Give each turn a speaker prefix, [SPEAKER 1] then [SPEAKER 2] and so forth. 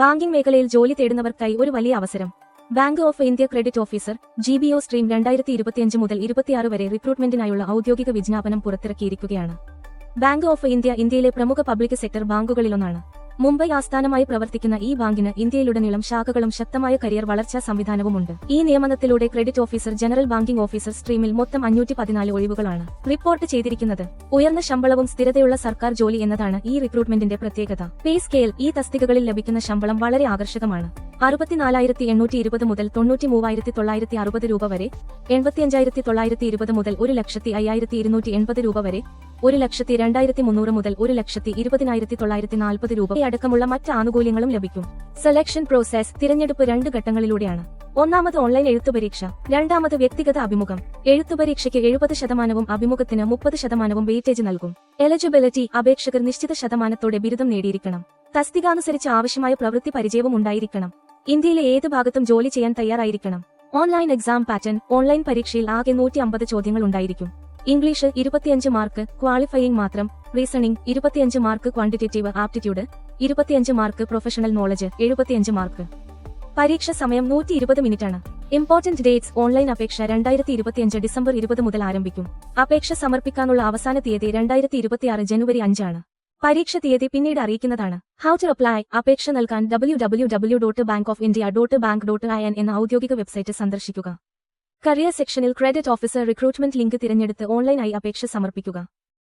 [SPEAKER 1] Banking മേഖലയിൽ ജോലി തേടുന്നവർക്കായി ഒരു വലിയ അവസരം. Bank of India credit officer G B O stream രണ്ടായിരത്തി ഇരുപത്തിയഞ്ച് മുതൽ ഇരുപത്തിയാറ് വരെ റിക്രൂട്ട്മെന്റിനായുള്ള ഔദ്യോഗിക വിജ്ഞാപനം പുറത്തിറക്കിയിരിക്കുകയാണ്. ബാങ്ക് ഓഫ് ഇന്ത്യ ഇന്ത്യയിലെ പ്രമുഖ പബ്ലിക് സെക്ടർ ബാങ്കുകളിലൊന്നാണ്. മുംബൈ ആസ്ഥാനമായി പ്രവർത്തിക്കുന്ന ഈ ബാങ്കിന് ഇന്ത്യയിലുടനീളം ശാഖകളും ശക്തമായ കരിയർ വളർച്ചാ സംവിധാനവുമുണ്ട്. ഈ നിയമനത്തിലൂടെ credit officer general banking officer സ്ട്രീമിൽ മൊത്തം അഞ്ഞൂറ്റി പതിനാല് ഒഴിവുകളാണ്. റിപ്പോർട്ട് ചെയ്തിരിക്കുന്നത് ഉയർന്ന ശമ്പളവും സ്ഥിരതയുള്ള സർക്കാർ ജോലി എന്നതാണ് ഈ റിക്രൂട്ട്മെന്റിന്റെ പ്രത്യേകത. പേ സ്കെയിൽ ഈ തസ്തികകളിൽ ലഭിക്കുന്ന ശമ്പളം വളരെ ആകർഷകമാണ്. അറുപത്തിനാലായിരത്തി എണ്ണൂറ്റി ഇരുപത് മുതൽ തൊണ്ണൂറ്റി മൂവായിരത്തി തൊള്ളായിരത്തി അറുപത് രൂപ വരെ എൺപത്തിയഞ്ചായിരത്തി തൊള്ളായിരത്തി ഇരുപത് മുതൽ ഒരു ലക്ഷത്തി അയ്യായിരത്തി ഇരുന്നൂറ്റി എൺപത് രൂപ വരെ ഒരു ലക്ഷത്തി രണ്ടായിരത്തി മുന്നൂറ് മുതൽ ഒരു ലക്ഷത്തി ഇരുപതിനായിരത്തി തൊള്ളായിരത്തി നാൽപ്പത് രൂപ അടക്കമുള്ള മറ്റ് ആനുകൂല്യങ്ങളും ലഭിക്കും. സെലക്ഷൻ പ്രോസസ് തിരഞ്ഞെടുപ്പ് രണ്ട് ഘട്ടങ്ങളിലൂടെയാണ്. ഒന്നാമത് ഓൺലൈൻ എഴുത്തുപരീക്ഷ രണ്ടാമത് വ്യക്തിഗത അഭിമുഖം. എഴുത്തുപരീക്ഷയ്ക്ക് എഴുപത് ശതമാനവും അഭിമുഖത്തിന് മുപ്പത് ശതമാനവും വെയിറ്റേജ് നൽകും. എലിജിബിലിറ്റി അപേക്ഷകർ നിശ്ചിത ശതമാനത്തോടെ ബിരുദം നേടിയിരിക്കണം. തസ്തികാനുസരിച്ച് ആവശ്യമായ പ്രവൃത്തി പരിചയവും ഉണ്ടായിരിക്കണം. ഇന്ത്യയിലെ ഏത് ഭാഗത്തും ജോലി ചെയ്യാൻ തയ്യാറായിരിക്കണം. ഓൺലൈൻ എക്സാം പാറ്റേൺ ഓൺലൈൻ പരീക്ഷയിൽ ആകെ നൂറ്റി അമ്പത് ചോദ്യങ്ങൾ ഉണ്ടായിരിക്കും. ഇംഗ്ലീഷ് ഇരുപത്തിയഞ്ച് മാർക്ക് ക്വാളിഫയിങ് മാത്രം റീസണിംഗ് ഇരുപത്തിയഞ്ച് മാർക്ക് ക്വാണ്ടിറ്റേറ്റീവ് ആപ്റ്റിറ്റ്യൂഡ് ഇരുപത്തിയഞ്ച് മാർക്ക് പ്രൊഫഷണൽ നോളജ് എഴുപത്തിയഞ്ച് മാർക്ക്. പരീക്ഷ സമയം നൂറ്റി ഇരുപത് ആണ് ഇമ്പോർട്ടന്റ് ഡേറ്റ്സ് ഓൺലൈൻ അപേക്ഷ രണ്ടായിരത്തി ഇരുപത്തിയഞ്ച് ഡിസംബർ ഇരുപത് മുതൽ ആരംഭിക്കും. അപേക്ഷ സമർപ്പിക്കാനുള്ള അവസാന തീയതി രണ്ടായിരത്തി ഇരുപത്തിയാറ് ജനുവരി അഞ്ചാണ്. പരീക്ഷ തീയതി പിന്നീട് അറിയിക്കുന്നതാണ്. ഹൗ ടു അപ്ലൈ അപേക്ഷ നൽകാൻ W W W dot bank of India dot bank dot I N എന്ന ഔദ്യോഗിക വെബ്സൈറ്റ് സന്ദർശിക്കുക. കരിയർ സെക്ഷനിൽ ക്രെഡിറ്റ് ഓഫീസർ റിക്രൂട്ട്മെന്റ് ലിങ്ക് തിരഞ്ഞെടുത്ത് ഓൺലൈനായി അപേക്ഷ സമർപ്പിക്കുക.